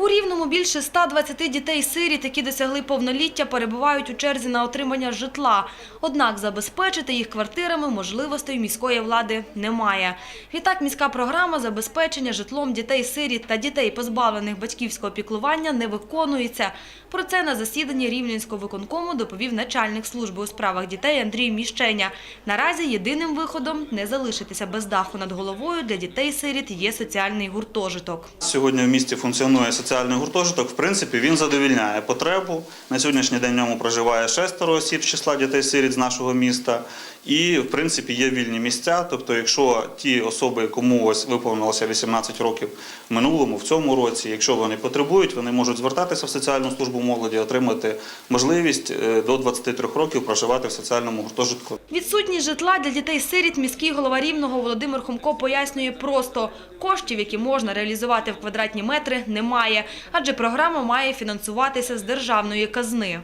У Рівному більше 120 дітей-сиріт, які досягли повноліття, перебувають у черзі на отримання житла. Однак забезпечити їх квартирами можливостей міської влади немає. Відтак міська програма забезпечення житлом дітей-сиріт та дітей, позбавлених батьківського піклування, не виконується. Про це на засіданні Рівненського виконкому доповів начальник служби у справах дітей Андрій Міщеня. Наразі єдиним виходом не залишитися без даху над головою для дітей-сиріт є соціальний гуртожиток. Сьогодні в місті функціонує соціальний гуртожиток. В принципі, він задовільняє потребу. На сьогоднішній день в ньому проживає шестеро осіб з числа дітей-сиріт з нашого міста. І, в принципі, є вільні місця. Тобто, якщо ті особи, кому ось виповнилося 18 років в минулому, в цьому році, якщо вони потребують, вони можуть звертатися в соціальну службу молоді, отримати можливість е, до 23 років проживати в соціальному гуртожитку. Відсутність житла для дітей-сиріт міський голова Рівного Володимир Хомко пояснює просто. Коштів, які можна реалізувати в квадратні метри, немає, адже програма має фінансуватися з державної казни.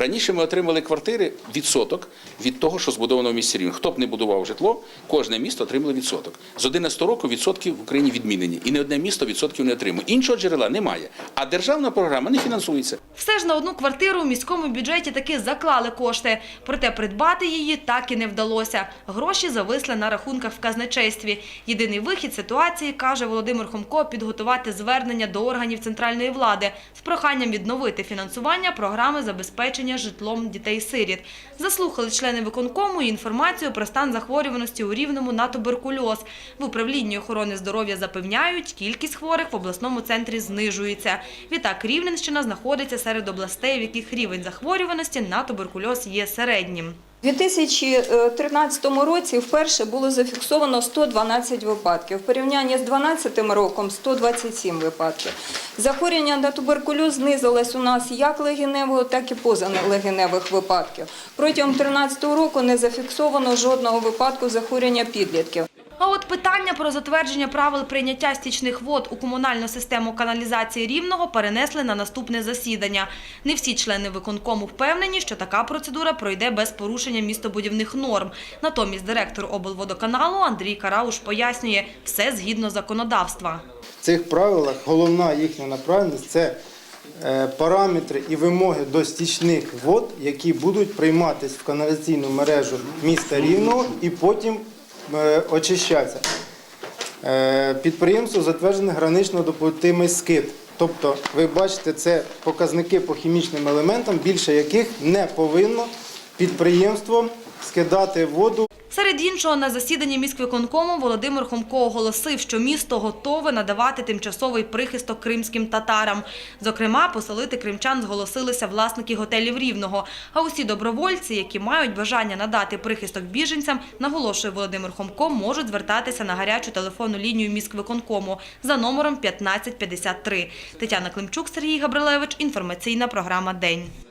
Раніше ми отримали квартири відсоток від того, що збудовано в місті Рівне. Хто б не будував житло, кожне місто отримало відсоток. З 11 року відсотки в Україні відмінені, і не одне місто відсотків не отримує. Іншого джерела немає. А державна програма не фінансується. Все ж на одну квартиру у міському бюджеті таки заклали кошти. Проте придбати її так і не вдалося. Гроші зависли на рахунках в казначействі. Єдиний вихід ситуації, каже Володимир Хомко, підготувати звернення до органів центральної влади з проханням відновити фінансування програми забезпечення житлом дітей-сиріт. Заслухали члени виконкому інформацію про стан захворюваності у Рівному на туберкульоз. В управлінні охорони здоров'я запевняють, кількість хворих в обласному центрі знижується. Відтак Рівненщина знаходиться серед областей, в яких рівень захворюваності на туберкульоз є середнім. У 2013 році вперше було зафіксовано 112 випадків. В порівнянні з 2012 роком 127 випадків. Захворювання на туберкульоз знизилось у нас як легеневого, так і позалегеневих випадків. Протягом 2013 року не зафіксовано жодного випадку захворювання підлітків. А от питання про затвердження правил прийняття стічних вод у комунальну систему каналізації Рівного перенесли на наступне засідання. Не всі члени виконкому впевнені, що така процедура пройде без порушення містобудівних норм. Натомість директор облводоканалу Андрій Карауш пояснює, все згідно законодавства. В цих правилах головна їхня направленість це е, параметри і вимоги до стічних вод, які будуть прийматись в каналізаційну мережу міста Рівного і потім очищатися. Е, Підприємство затверджений гранично допустимий скид. Тобто, ви бачите, це показники по хімічним елементам, більше яких не повинно підприємство скидати воду Серед іншого, на засіданні міськвиконкому Володимир Хомко оголосив, що місто готове надавати тимчасовий прихисток кримським татарам. Зокрема, поселити кримчан зголосилися власники готелів Рівного. А усі добровольці, які мають бажання надати прихисток біженцям, наголошує Володимир Хомко, можуть звертатися на гарячу телефонну лінію міськвиконкому за номером 1553. Тетяна Климчук, Сергій Габрилевич. Інформаційна програма «День».